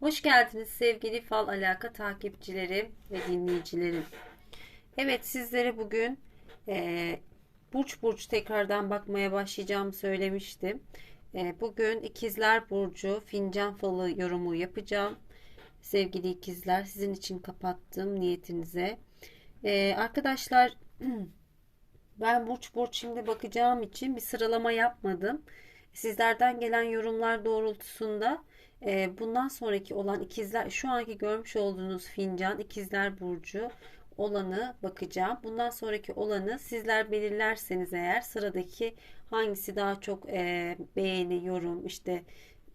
Hoş geldiniz sevgili fal alaka takipçilerim ve dinleyicilerim. Evet sizlere bugün e, burç burç tekrardan bakmaya başlayacağımı söylemiştim. E, bugün ikizler burcu fincan falı yorumu yapacağım. Sevgili ikizler sizin için kapattım niyetinize. E, arkadaşlar ben burç burç şimdi bakacağım için bir sıralama yapmadım. Sizlerden gelen yorumlar doğrultusunda bundan sonraki olan ikizler şu anki görmüş olduğunuz fincan ikizler burcu olanı bakacağım. Bundan sonraki olanı sizler belirlerseniz eğer sıradaki hangisi daha çok e, beğeni, yorum işte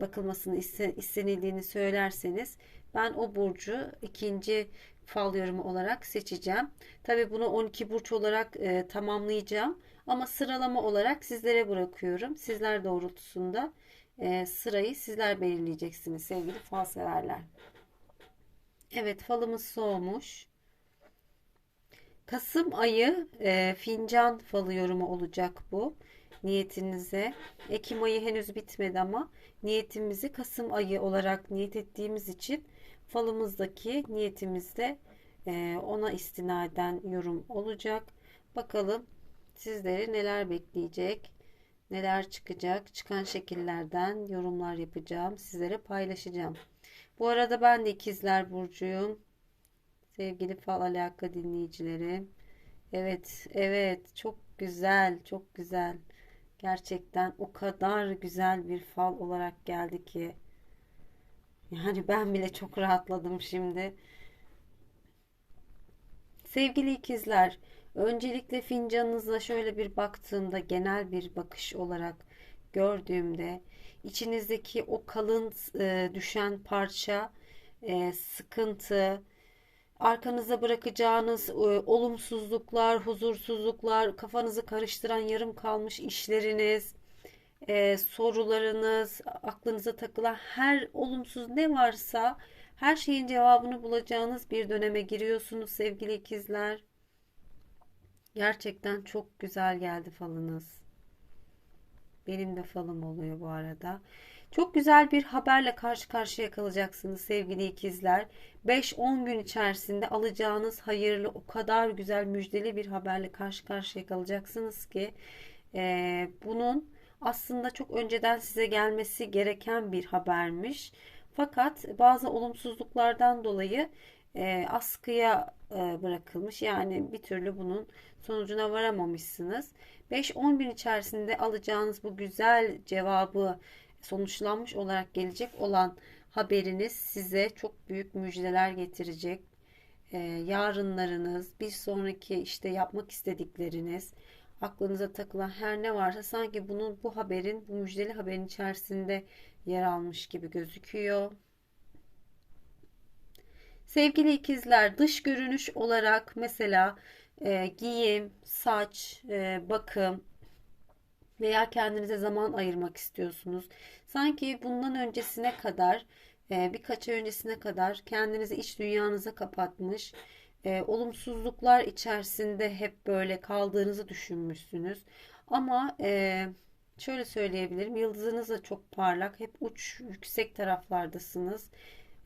bakılmasını istenildiğini söylerseniz ben o burcu ikinci fal yorumu olarak seçeceğim. Tabi bunu 12 burç olarak e, tamamlayacağım. Ama sıralama olarak sizlere bırakıyorum. Sizler doğrultusunda e, sırayı sizler belirleyeceksiniz sevgili fal severler. Evet falımız soğumuş. Kasım ayı e, fincan falı yorumu olacak bu niyetinize. Ekim ayı henüz bitmedi ama niyetimizi Kasım ayı olarak niyet ettiğimiz için falımızdaki niyetimizde e, ona istinaden yorum olacak. Bakalım sizleri neler bekleyecek, neler çıkacak, çıkan şekillerden yorumlar yapacağım, sizlere paylaşacağım. Bu arada ben de ikizler burcuyum. Sevgili fal alaka dinleyicilerim. Evet, evet çok güzel, çok güzel. Gerçekten o kadar güzel bir fal olarak geldi ki. Yani ben bile çok rahatladım şimdi. Sevgili ikizler, öncelikle fincanınıza şöyle bir baktığımda genel bir bakış olarak gördüğümde içinizdeki o kalın e, düşen parça, e, sıkıntı, arkanıza bırakacağınız e, olumsuzluklar, huzursuzluklar, kafanızı karıştıran yarım kalmış işleriniz, e, sorularınız, aklınıza takılan her olumsuz ne varsa her şeyin cevabını bulacağınız bir döneme giriyorsunuz sevgili ikizler. Gerçekten çok güzel geldi falınız. Benim de falım oluyor bu arada. Çok güzel bir haberle karşı karşıya kalacaksınız sevgili ikizler. 5-10 gün içerisinde alacağınız hayırlı o kadar güzel müjdeli bir haberle karşı karşıya kalacaksınız ki e, bunun aslında çok önceden size gelmesi gereken bir habermiş. Fakat bazı olumsuzluklardan dolayı e, askıya e, bırakılmış. Yani bir türlü bunun sonucuna varamamışsınız. 5-10 gün içerisinde alacağınız bu güzel cevabı sonuçlanmış olarak gelecek olan haberiniz size çok büyük müjdeler getirecek. E, yarınlarınız, bir sonraki işte yapmak istedikleriniz, aklınıza takılan her ne varsa sanki bunun bu haberin, bu müjdeli haberin içerisinde yer almış gibi gözüküyor. Sevgili ikizler dış görünüş olarak mesela e, giyim, saç, e, bakım veya kendinize zaman ayırmak istiyorsunuz. Sanki bundan öncesine kadar e, birkaç ay öncesine kadar kendinizi iç dünyanıza kapatmış, e, olumsuzluklar içerisinde hep böyle kaldığınızı düşünmüşsünüz. Ama e, şöyle söyleyebilirim. Yıldızınız da çok parlak. Hep uç yüksek taraflardasınız.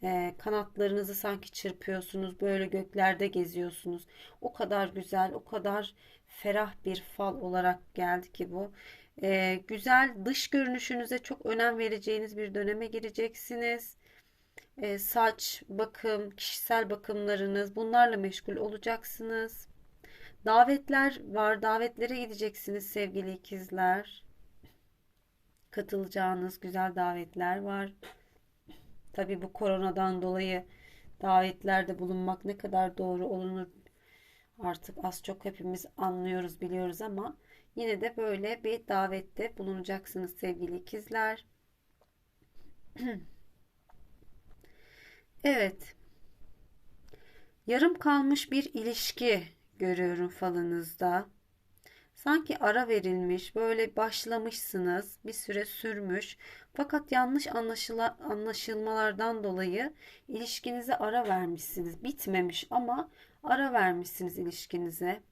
E, kanatlarınızı sanki çırpıyorsunuz. Böyle göklerde geziyorsunuz. O kadar güzel, o kadar ferah bir fal olarak geldi ki bu. E, güzel dış görünüşünüze çok önem vereceğiniz bir döneme gireceksiniz. E, saç, bakım, kişisel bakımlarınız bunlarla meşgul olacaksınız. Davetler var. Davetlere gideceksiniz sevgili ikizler katılacağınız güzel davetler var. Tabi bu koronadan dolayı davetlerde bulunmak ne kadar doğru olunur artık az çok hepimiz anlıyoruz biliyoruz ama yine de böyle bir davette bulunacaksınız sevgili ikizler. evet. Yarım kalmış bir ilişki görüyorum falınızda. Sanki ara verilmiş, böyle başlamışsınız, bir süre sürmüş. Fakat yanlış anlaşıla, anlaşılmalardan dolayı ilişkinize ara vermişsiniz. Bitmemiş ama ara vermişsiniz ilişkinize.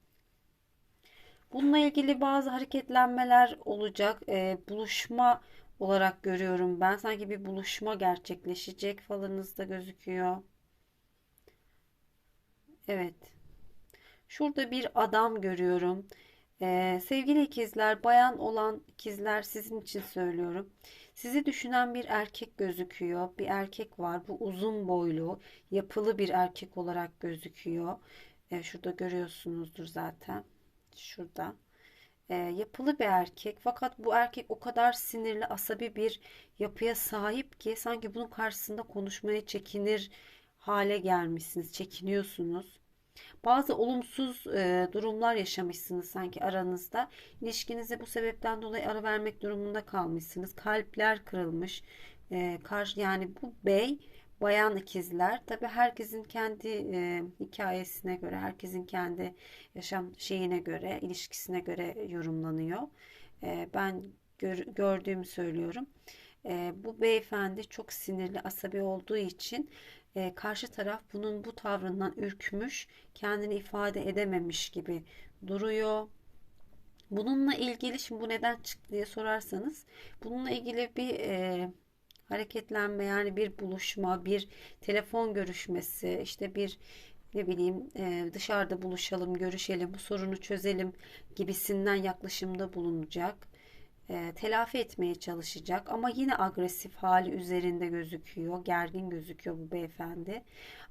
Bununla ilgili bazı hareketlenmeler olacak. E, buluşma olarak görüyorum ben. Sanki bir buluşma gerçekleşecek falınızda gözüküyor. Evet. Şurada bir adam görüyorum. Ee, sevgili ikizler, bayan olan ikizler sizin için söylüyorum. Sizi düşünen bir erkek gözüküyor. Bir erkek var. Bu uzun boylu, yapılı bir erkek olarak gözüküyor. Ee, şurada görüyorsunuzdur zaten. Şurada. Ee, yapılı bir erkek. Fakat bu erkek o kadar sinirli, asabi bir yapıya sahip ki sanki bunun karşısında konuşmaya çekinir hale gelmişsiniz. Çekiniyorsunuz. Bazı olumsuz e, durumlar yaşamışsınız sanki aranızda. İlişkinize bu sebepten dolayı ara vermek durumunda kalmışsınız. Kalpler kırılmış. E, karşı yani bu bey bayan ikizler. Tabii herkesin kendi e, hikayesine göre, herkesin kendi yaşam şeyine göre, ilişkisine göre yorumlanıyor. E, ben gör, gördüğümü söylüyorum. E, bu beyefendi çok sinirli, asabi olduğu için e, karşı taraf bunun bu tavrından ürkmüş, kendini ifade edememiş gibi duruyor. Bununla ilgili şimdi bu neden çıktı diye sorarsanız bununla ilgili bir e, hareketlenme yani bir buluşma, bir telefon görüşmesi, işte bir ne bileyim e, dışarıda buluşalım, görüşelim, bu sorunu çözelim gibisinden yaklaşımda bulunacak e, telafi etmeye çalışacak ama yine agresif hali üzerinde gözüküyor. Gergin gözüküyor bu beyefendi.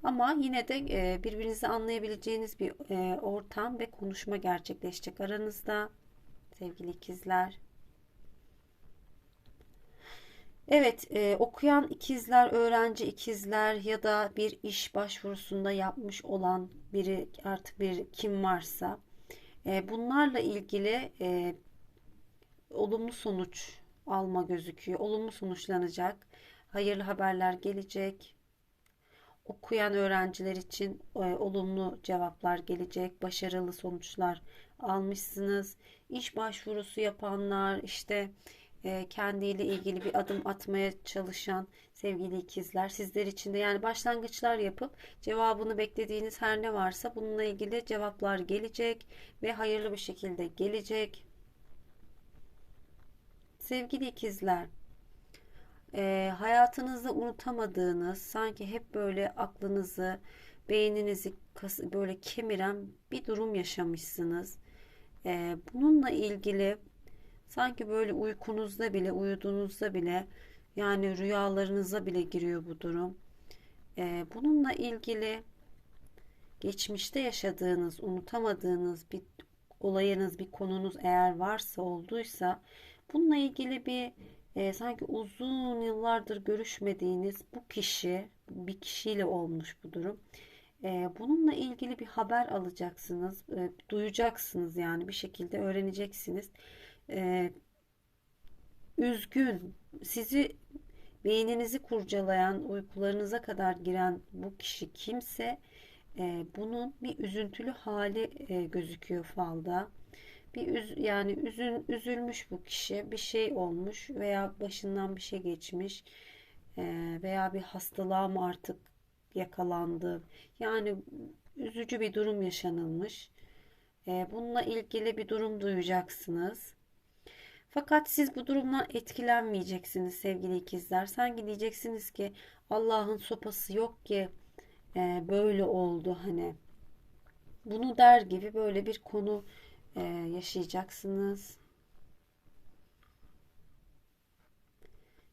Ama yine de e, birbirinizi anlayabileceğiniz bir e, ortam ve konuşma gerçekleşecek aranızda sevgili ikizler. Evet, e, okuyan ikizler, öğrenci ikizler ya da bir iş başvurusunda yapmış olan biri artık bir kim varsa e, bunlarla ilgili e, olumlu sonuç alma gözüküyor. Olumlu sonuçlanacak. Hayırlı haberler gelecek. Okuyan öğrenciler için e, olumlu cevaplar gelecek. Başarılı sonuçlar almışsınız. İş başvurusu yapanlar, işte e, kendiyle ilgili bir adım atmaya çalışan sevgili ikizler sizler için de yani başlangıçlar yapıp cevabını beklediğiniz her ne varsa bununla ilgili cevaplar gelecek ve hayırlı bir şekilde gelecek. Sevgili ikizler, e, hayatınızda unutamadığınız, sanki hep böyle aklınızı, beyninizi böyle kemiren bir durum yaşamışsınız. E, bununla ilgili sanki böyle uykunuzda bile, uyuduğunuzda bile, yani rüyalarınıza bile giriyor bu durum. E, bununla ilgili geçmişte yaşadığınız, unutamadığınız bir olayınız, bir konunuz eğer varsa olduysa Bununla ilgili bir e, sanki uzun yıllardır görüşmediğiniz bu kişi, bir kişiyle olmuş bu durum. E, bununla ilgili bir haber alacaksınız, e, duyacaksınız yani bir şekilde öğreneceksiniz. E, üzgün, sizi beyninizi kurcalayan, uykularınıza kadar giren bu kişi kimse e, bunun bir üzüntülü hali e, gözüküyor falda bir üz, yani üzün, üzülmüş bu kişi. Bir şey olmuş veya başından bir şey geçmiş e, veya bir hastalığa mı artık yakalandı? Yani üzücü bir durum yaşanılmış. E, bununla ilgili bir durum duyacaksınız. Fakat siz bu durumdan etkilenmeyeceksiniz sevgili ikizler. Sanki diyeceksiniz ki Allah'ın sopası yok ki e, böyle oldu. Hani bunu der gibi böyle bir konu e, yaşayacaksınız.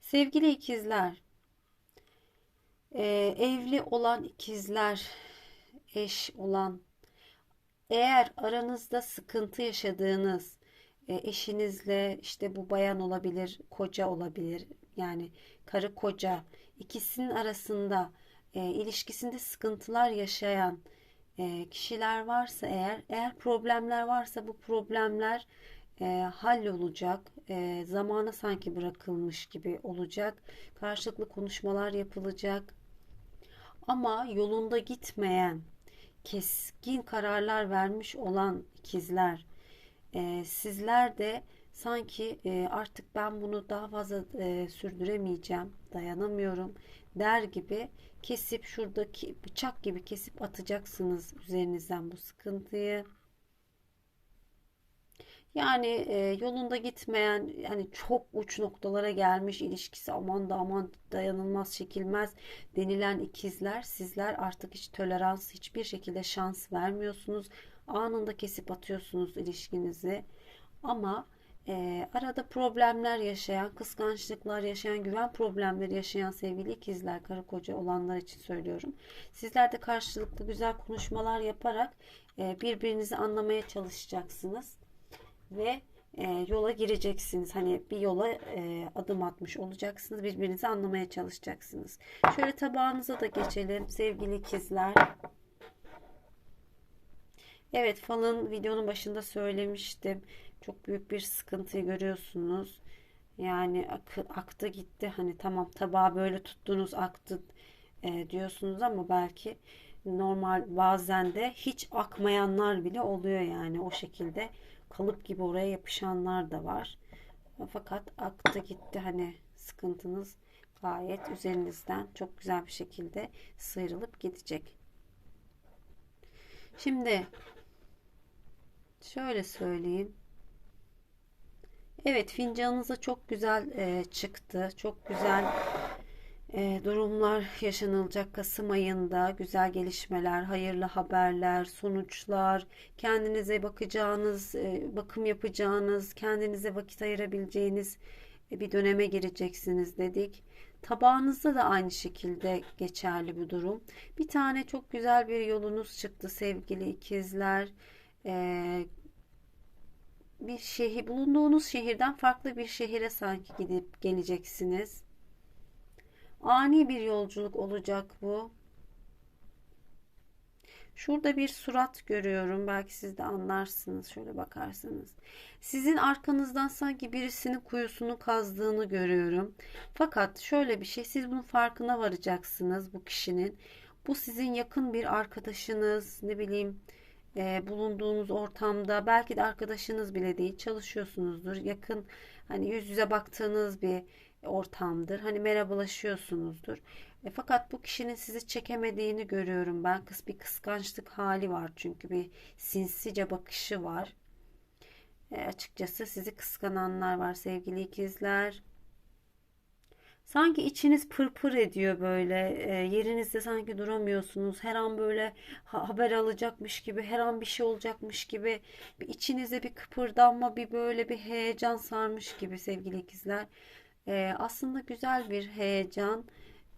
Sevgili ikizler, e, evli olan ikizler, eş olan, eğer aranızda sıkıntı yaşadığınız, e, eşinizle işte bu bayan olabilir, koca olabilir, yani karı koca, ikisinin arasında e, ilişkisinde sıkıntılar yaşayan e, kişiler varsa eğer eğer problemler varsa bu problemler e, hallolacak. E, zamana sanki bırakılmış gibi olacak. Karşılıklı konuşmalar yapılacak. Ama yolunda gitmeyen keskin kararlar vermiş olan ikizler e, sizler de sanki e, artık ben bunu daha fazla e, sürdüremeyeceğim dayanamıyorum der gibi kesip şuradaki bıçak gibi kesip atacaksınız üzerinizden bu sıkıntıyı. Yani e, yolunda gitmeyen yani çok uç noktalara gelmiş ilişkisi aman da aman dayanılmaz çekilmez denilen ikizler sizler artık hiç tolerans hiçbir şekilde şans vermiyorsunuz. Anında kesip atıyorsunuz ilişkinizi. Ama e, arada problemler yaşayan, kıskançlıklar yaşayan, güven problemleri yaşayan sevgili ikizler, karı koca olanlar için söylüyorum. Sizler de karşılıklı güzel konuşmalar yaparak e, birbirinizi anlamaya çalışacaksınız ve e, yola gireceksiniz. Hani bir yola e, adım atmış olacaksınız. Birbirinizi anlamaya çalışacaksınız. Şöyle tabağınıza da geçelim sevgili ikizler. Evet falın videonun başında söylemiştim. Çok büyük bir sıkıntıyı görüyorsunuz. Yani ak, aktı gitti. Hani tamam tabağı böyle tuttunuz aktı e, diyorsunuz ama belki normal bazen de hiç akmayanlar bile oluyor yani o şekilde kalıp gibi oraya yapışanlar da var. Fakat aktı gitti hani sıkıntınız gayet üzerinizden çok güzel bir şekilde sıyrılıp gidecek. Şimdi şöyle söyleyeyim. Evet fincanınıza çok güzel e, çıktı. Çok güzel e, durumlar yaşanılacak Kasım ayında. Güzel gelişmeler, hayırlı haberler, sonuçlar, kendinize bakacağınız, e, bakım yapacağınız, kendinize vakit ayırabileceğiniz e, bir döneme gireceksiniz dedik. Tabağınızda da aynı şekilde geçerli bir durum. Bir tane çok güzel bir yolunuz çıktı sevgili ikizler. Ee, bir şehir bulunduğunuz şehirden farklı bir şehire sanki gidip geleceksiniz. Ani bir yolculuk olacak bu. Şurada bir surat görüyorum. Belki siz de anlarsınız şöyle bakarsanız. Sizin arkanızdan sanki birisinin kuyusunu kazdığını görüyorum. Fakat şöyle bir şey siz bunun farkına varacaksınız bu kişinin. Bu sizin yakın bir arkadaşınız ne bileyim e, bulunduğunuz ortamda belki de arkadaşınız bile değil çalışıyorsunuzdur. Yakın hani yüz yüze baktığınız bir ortamdır. Hani merhabalaşıyorsunuzdur. E, fakat bu kişinin sizi çekemediğini görüyorum ben. Kız bir kıskançlık hali var çünkü bir sinsice bakışı var. E, açıkçası sizi kıskananlar var sevgili ikizler. Sanki içiniz pırpır ediyor böyle. E, yerinizde sanki duramıyorsunuz. Her an böyle ha- haber alacakmış gibi, her an bir şey olacakmış gibi. Bir içinizde bir kıpırdanma, bir böyle bir heyecan sarmış gibi sevgili ikizler. E, aslında güzel bir heyecan.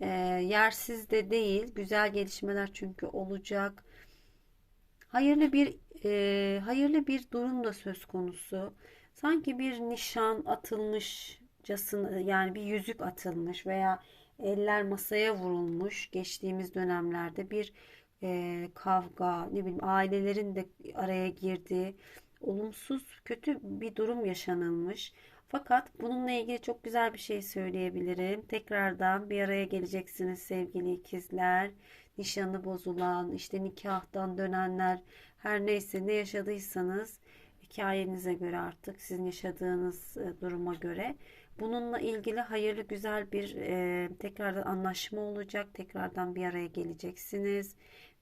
E, yersiz de değil. Güzel gelişmeler çünkü olacak. Hayırlı bir e, hayırlı bir durum da söz konusu. Sanki bir nişan yani bir yüzük atılmış veya eller masaya vurulmuş geçtiğimiz dönemlerde bir e, kavga ne bileyim ailelerin de araya girdiği olumsuz kötü bir durum yaşanılmış. Fakat bununla ilgili çok güzel bir şey söyleyebilirim. Tekrardan bir araya geleceksiniz sevgili ikizler. Nişanı bozulan, işte nikahtan dönenler, her neyse ne yaşadıysanız hikayenize göre artık sizin yaşadığınız e, duruma göre bununla ilgili hayırlı güzel bir e, tekrardan anlaşma olacak. Tekrardan bir araya geleceksiniz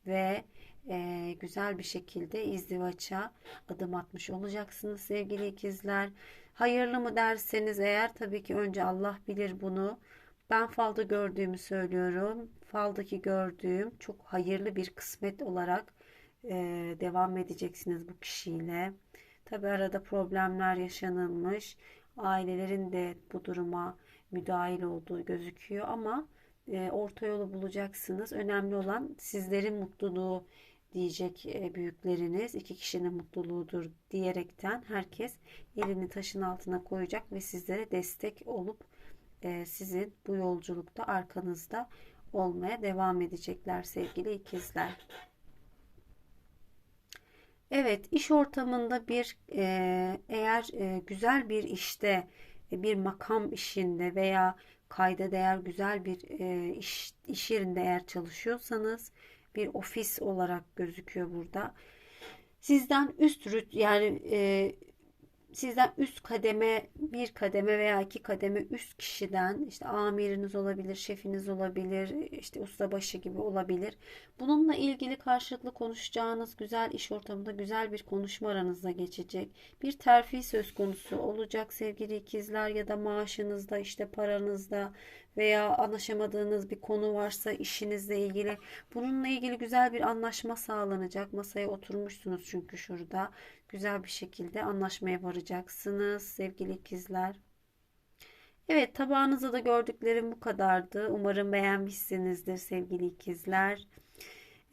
ve e, güzel bir şekilde izdivaça adım atmış olacaksınız sevgili ikizler. Hayırlı mı derseniz eğer tabii ki önce Allah bilir bunu. Ben falda gördüğümü söylüyorum. Faldaki gördüğüm çok hayırlı bir kısmet olarak e, devam edeceksiniz bu kişiyle. Tabi arada problemler yaşanılmış. Ailelerin de bu duruma müdahil olduğu gözüküyor ama e, orta yolu bulacaksınız. Önemli olan sizlerin mutluluğu diyecek e, büyükleriniz. iki kişinin mutluluğudur diyerekten herkes elini taşın altına koyacak ve sizlere destek olup e, sizin bu yolculukta arkanızda olmaya devam edecekler sevgili ikizler. Evet, iş ortamında bir e, eğer e, güzel bir işte, e, bir makam işinde veya kayda değer güzel bir iş, iş yerinde eğer çalışıyorsanız bir ofis olarak gözüküyor burada. Sizden üst rüt yani sizden üst kademe bir kademe veya iki kademe üst kişiden işte amiriniz olabilir, şefiniz olabilir, işte ustabaşı gibi olabilir. Bununla ilgili karşılıklı konuşacağınız güzel iş ortamında güzel bir konuşma aranızda geçecek. Bir terfi söz konusu olacak sevgili ikizler ya da maaşınızda işte paranızda veya anlaşamadığınız bir konu varsa işinizle ilgili bununla ilgili güzel bir anlaşma sağlanacak. Masaya oturmuşsunuz çünkü şurada güzel bir şekilde anlaşmaya varacaksınız sevgili ikizler. Evet tabağınızda da gördüklerim bu kadardı. Umarım beğenmişsinizdir sevgili ikizler.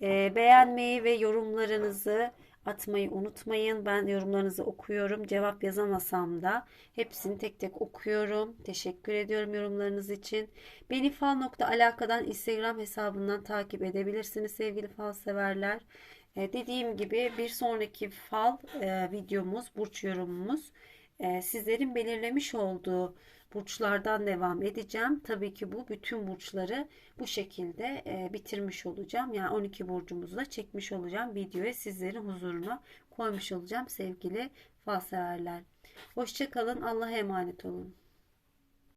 Ee, beğenmeyi ve yorumlarınızı atmayı unutmayın. Ben yorumlarınızı okuyorum. Cevap yazamasam da hepsini tek tek okuyorum. Teşekkür ediyorum yorumlarınız için. Beni fal.alakadan Instagram hesabından takip edebilirsiniz sevgili fal severler. Ee, dediğim gibi bir sonraki fal e, videomuz, burç yorumumuz e, sizlerin belirlemiş olduğu burçlardan devam edeceğim. Tabii ki bu bütün burçları bu şekilde e, bitirmiş olacağım. Yani 12 burcumuzu da çekmiş olacağım. Videoya sizlerin huzuruna koymuş olacağım sevgili fal severler. Hoşçakalın. Allah'a emanet olun.